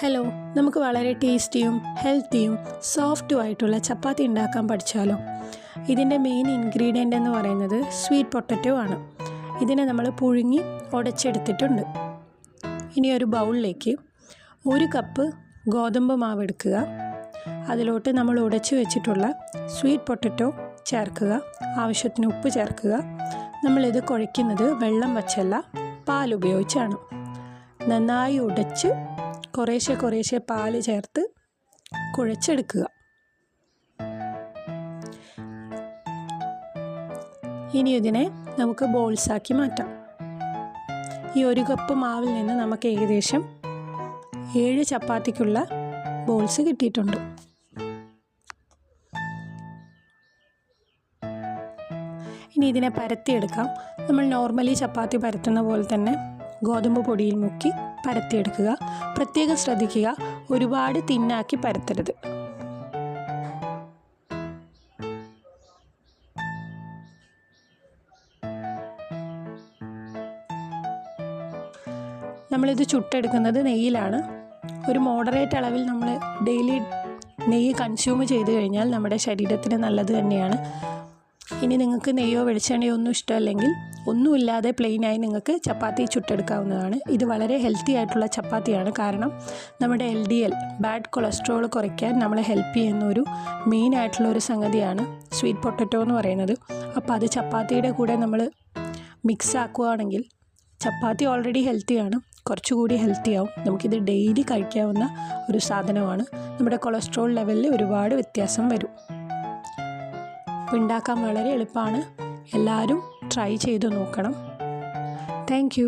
Hello നമുക്ക് വളരെ ടേസ്റ്റിയും ഹെൽത്തിയും സോഫ്റ്റും ആയിട്ടുള്ള ചപ്പാത്തി ഉണ്ടാക്കാൻ പഠിച്ചാലോ? ഇതിന്റെ മെയിൻ ഇൻഗ്രീഡിയന്റ് എന്ന് പറയുന്നത് സ്വീറ്റ് പൊട്ടറ്റോ ആണ്. ഇതിനെ നമ്മൾ പുഴുങ്ങി ഉടച്ചെടുത്തിട്ടുണ്ട്. ഇനി ഒരു ബൗളിലേക്ക് ഒരു കപ്പ് ഗോതമ്പ് മാവ് എടുക്കുക. അതിലോട്ട് നമ്മൾ ഉടച്ചു വെച്ചിട്ടുള്ള സ്വീറ്റ് പൊട്ടറ്റോ ചേർക്കുക. ആവശ്യത്തിന് ഉപ്പ് ചേർക്കുക. നമ്മളിത് കുഴയ്ക്കുന്നത് വെള്ളം വച്ചല്ല പാൽ ഉപയോഗിച്ചാണ്. നന്നായി ഉടച്ച് കുറേശ്ശെ കുറേശ്ശെ പാൽ ചേർത്ത് കുഴച്ചെടുക്കുക. ഇനി ഇതിനെ നമുക്ക് ബോൾസാക്കി മാറ്റാം. ഈ ഒരു കപ്പ് മാവിൽ നിന്ന് നമുക്ക് ഏകദേശം ഏഴ് ചപ്പാത്തിക്കുള്ള ബോൾസ് കിട്ടിയിട്ടുണ്ട്. ഇനി ഇതിനെ പരത്തിയെടുക്കാം. നമ്മൾ നോർമലി ചപ്പാത്തി പരത്തുന്ന പോലെ തന്നെ ഗോതമ്പ് പൊടിയിൽ മുക്കി പരത്തിയെടുക്കുക. പ്രത്യേകം ശ്രദ്ധിക്കുക ഒരുപാട് തിന്നാക്കി പരത്തരുത്. നമ്മളിത് ചുട്ടെടുക്കുന്നത് നെയ്യിലാണ്. ഒരു മോഡറേറ്റ് അളവിൽ നമ്മൾ ഡെയിലി നെയ്യ് കൺസ്യൂം ചെയ്ത് കഴിഞ്ഞാൽ നമ്മുടെ ശരീരത്തിന് നല്ലത് തന്നെയാണ്. ഇനി നിങ്ങൾക്ക് നെയ്യോ വെളിച്ചെണ്ണയോ ഒന്നും ഇഷ്ടമല്ലെങ്കിൽ ഒന്നുമില്ലാതെ പ്ലെയിനായി നിങ്ങൾക്ക് ചപ്പാത്തി ചുട്ടെടുക്കാവുന്നതാണ്. ഇത് വളരെ ഹെൽത്തി ആയിട്ടുള്ള ചപ്പാത്തിയാണ്. കാരണം നമ്മുടെ L D L bad cholesterol കുറയ്ക്കാൻ നമ്മളെ ഹെൽപ്പ് ചെയ്യുന്ന ഒരു മെയിൻ ആയിട്ടുള്ള ഒരു സംഗതിയാണ് സ്വീറ്റ് പൊട്ടറ്റോ എന്ന് പറയുന്നത്. അപ്പോൾ അത് ചപ്പാത്തിയുടെ കൂടെ നമ്മൾ മിക്സ് ആക്കുകയാണെങ്കിൽ ചപ്പാത്തി ഓൾറെഡി ഹെൽത്തിയാണ് കുറച്ചുകൂടി ഹെൽത്തി ആവും. നമുക്കിത് ഡെയിലി കഴിക്കാവുന്ന ഒരു സാധനമാണ്. നമ്മുടെ കൊളസ്ട്രോൾ ലെവലിൽ ഒരുപാട് വ്യത്യാസം വരും. അപ്പോൾ ഉണ്ടാക്കാൻ വളരെ എളുപ്പമാണ്. എല്ലാവരും ട്രൈ ചെയ്ത് നോക്കണം. താങ്ക്